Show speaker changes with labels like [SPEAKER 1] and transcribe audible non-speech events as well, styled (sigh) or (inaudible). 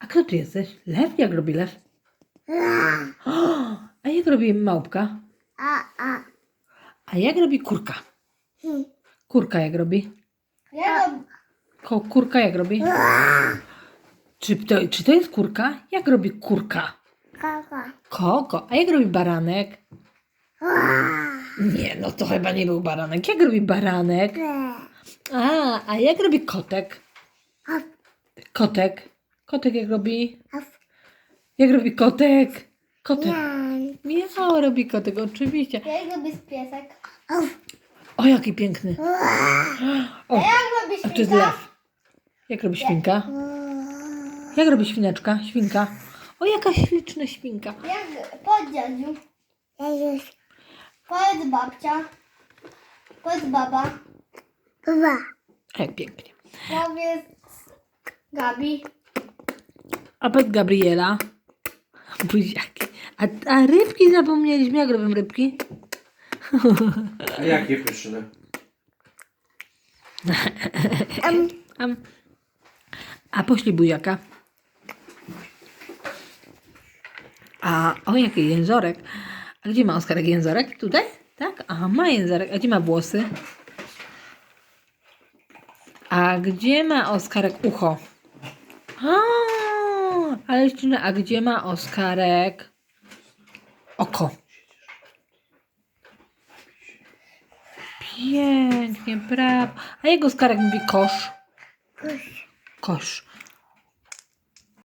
[SPEAKER 1] A kto ty jesteś? Lew? Jak robi lew? O, (gasps) a jak robi małpka?
[SPEAKER 2] A,
[SPEAKER 1] jak robi kurka? Kurka jak robi? Ko, kurka jak robi? Czy to, czy to jest kurka? Jak robi kurka? Koko. A jak robi baranek? Nie, no to chyba nie był baranek. Jak robi baranek? A, a jak robi kotek? Kotek. Kotek jak robi? Jak robi kotek? Kotek. Miał robi kotek, oczywiście.
[SPEAKER 3] Jak robi piesek?
[SPEAKER 1] O, jaki piękny. O,
[SPEAKER 3] Jak robi
[SPEAKER 1] a to jest
[SPEAKER 3] świnka?
[SPEAKER 1] lew. Jak robi świnka? Jak robi świneczka? Świnka. O, jaka śliczna świnka.
[SPEAKER 3] Jak... Powiedz dziadziu.
[SPEAKER 2] Jezus.
[SPEAKER 3] Powiedz babcia. Powiedz baba.
[SPEAKER 2] Baba.
[SPEAKER 1] Jak pięknie.
[SPEAKER 3] Powiedz Gabi.
[SPEAKER 1] A powiedz Gabriela. Buziaki. A, a rybki zapomnieliśmy. Jak robią rybki?
[SPEAKER 4] A jakie pyszne?
[SPEAKER 1] A, a poślij buziaka. A o jaki jęzorek. A gdzie ma Oskarek jęzorek? Tutaj? Tak? Aha, ma jęzorek. A gdzie ma włosy? A gdzie ma Oskarek ucho? A, ale jeszcze, a gdzie ma Oskarek oko? Pięknie, brawo. A jego Oskarek mówi kosz. Kosz.